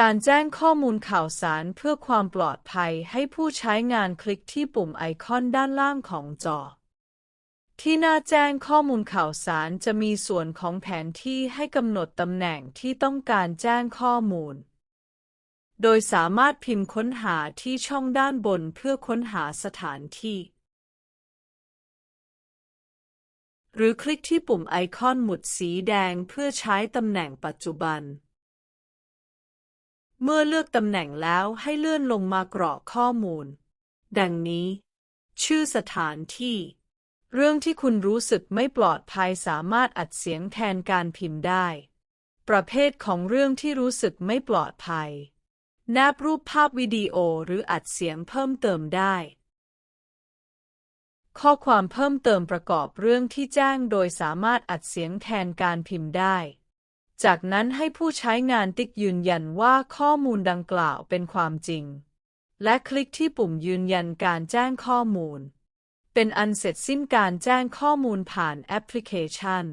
การแจ้งข้อมูลข่าวสารเพื่อความปลอดภัยให้ผู้ใช้งานคลิกที่ปุ่มไอคอนด้านล่างของจอ ที่หน้าแจ้งข้อมูลข่าวสารจะมีส่วนของแผนที่ให้กำหนดตำแหน่งที่ต้องการแจ้งข้อมูล โดยสามารถพิมพ์ค้นหาที่ช่องด้านบนเพื่อค้นหาสถานที่ หรือคลิกที่ปุ่มไอคอนหมุดสีแดงเพื่อใช้ตำแหน่งปัจจุบัน เมื่อเลือกตำแหน่งแล้วให้เลื่อนลงมากรอกข้อมูล ดังนี้ ชื่อสถานที่ เรื่องที่คุณรู้สึกไม่ปลอดภัยสามารถอัดเสียงแทนการพิมพ์ได้ ประเภทของเรื่องที่รู้สึกไม่ปลอดภัยแนบรูปภาพวิดีโอหรืออัดเสียงเพิ่มเติมได้ ข้อความเพิ่มเติมประกอบเรื่องที่แจ้งโดยสามารถอัดเสียงแทนการพิมพ์ได้ จากนั้นให้ผู้ใช้งานติ๊กยืนยันว่าข้อมูลดังกล่าวเป็นความจริง และคลิกที่ปุ่มยืนยันการแจ้งข้อมูล เป็นอันเสร็จสิ้นการแจ้งข้อมูลผ่านแอปพลิเคชัน